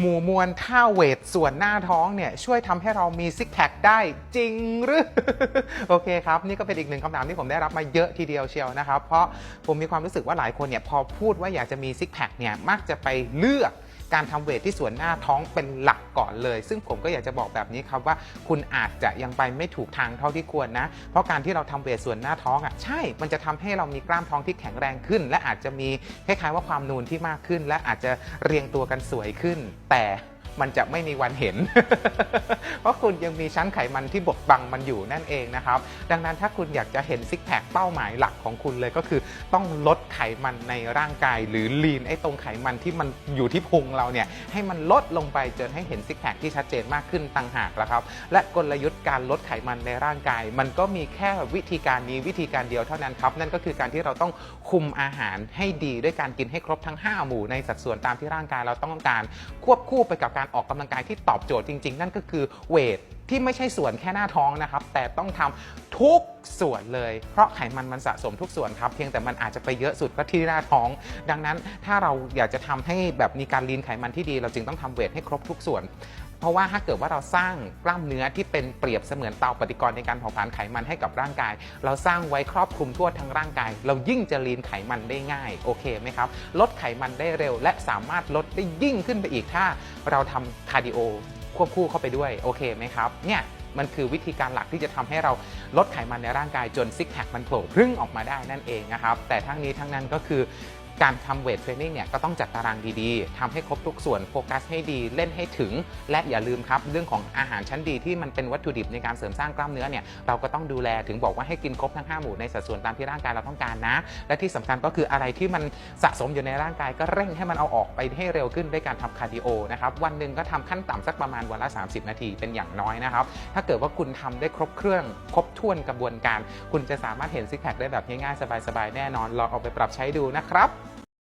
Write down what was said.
หมู่มวลท่าเวทส่วนหน้าท้องเนี่ยช่วยทำให้เรามีซิกแพคได้จริงหรือ โอเคครับ นี่ก็เป็นอีกหนึ่งคำถามที่ผมได้รับมาเยอะทีเดียวเชียวนะครับ เพราะผมมีความรู้สึกว่าหลายคนเนี่ยพอพูดว่าอยากจะมีซิกแพคเนี่ยมักจะไปเลือก การทำเวทที่ส่วนหน้าท้องเป็นหลักก่อนเลย ซึ่งผมก็อยากจะบอกแบบนี้ครับว่าคุณอาจจะยังไปไม่ถูกทางเท่าที่ควรนะ เพราะการที่เราทำเวทส่วนหน้าท้องอะใช่ มันจะทำให้เรามีกล้ามท้องที่แข็งแรงขึ้น และอาจจะมีคล้ายๆว่าความนูนที่มากขึ้น และอาจจะเรียงตัวกันสวยขึ้น แต่ มันจะไม่มีวันเห็น เพราะคุณยังมีชั้นไขมันที่บดบังมันอยู่นั่นเองนะครับ ดังนั้นถ้าคุณอยากจะเห็นซิกแพคเป้าหมายหลักของคุณเลยก็คือ ต้องลดไขมันในร่างกาย หรือลีนไอ้ตรงไขมันที่มันอยู่ที่พุงเราเนี่ยให้มันลดลงไปจนให้เห็นซิกแพคที่ชัดเจนมากขึ้นต่างหากแล้วครับ และกลยุทธ์การลดไขมันในร่างกาย มันก็มีแค่วิธีการนี้วิธีการเดียวเท่านั้นครับ นั่นก็คือการที่เราต้องคุมอาหารให้ดีด้วยการกินให้ครบทั้ง 5 หมู่ในสัดส่วนตามที่ร่างกายเราต้องการ ควบคู่ไปกับการออกกำลังกายที่ตอบโจทย์จริง ๆ นั่นก็คือเวทที่ไม่ใช่ส่วนแค่หน้าท้องนะครับ แต่ต้องทำทุกส่วนเลย เพราะไขมันมันสะสมทุกส่วนครับ เพียงแต่มันอาจจะไปเยอะสุดก็ที่หน้าท้อง ดังนั้นถ้าเราอยากจะทำให้แบบมีการลีนไขมันที่ดี เราจึงต้องทำเวทให้ครบทุกส่วน เพราะว่าถ้าเกิดว่าเราสร้างกล้ามเนื้อที่เป็นเปรียบเสมือนเตาปฏิกรณ์ในการเผาผลาญไขมันให้กับร่างกาย เราสร้างไว้ครอบคลุมทั่วทั้งร่างกาย เรายิ่งจะลีนไขมันได้ง่ายโอเคไหมครับ ลดไขมันได้เร็ว และสามารถลดได้ยิ่งขึ้นไปอีกถ้า เราทำคาร์ดิโอควบคู่เข้าไปด้วยโอเคไหมครับเนี่ยมันคือวิธีการหลักที่จะทำให้เราลดไขมันในร่างกายจนซิกแพคมันโผล่พึ่งออกมาได้นั่นเองนะครับ แต่ทั้งนี้ทั้งนั้นก็คือ การทำเวทเทรนนิ่งเนี่ยก็ต้องจัดตารางดีๆทำให้ครบทุกส่วนโฟกัสให้ดีเล่นให้ถึง และอย่าลืมครับ เรื่องของอาหารชั้นดีที่มันเป็นวัตถุดิบในการเสริมสร้างกล้ามเนื้อเนี่ยเราก็ต้องดูแลถึงบอกว่าให้กินครบทั้ง 5 หมู่ในสัดส่วนตามที่ร่างกายเราต้องการนะ และที่สำคัญก็คืออะไรที่มันสะสมอยู่ในร่างกายก็เร่งให้มันเอาออกไปให้เร็วขึ้นด้วยการทำคาร์ดิโอนะครับวันหนึ่งก็ทำขั้นต่ำสักประมาณวันละ 30 นาทีเป็นอย่างน้อยนะครับ ถ้าเกิดว่าคุณทำได้ครบเครื่อง ครบถ้วนกระบวนการ คุณจะสามารถเห็นซิกแพคได้แบบง่ายๆ สบายๆ แน่นอน ลองเอาไปปรับใช้ดูนะครับ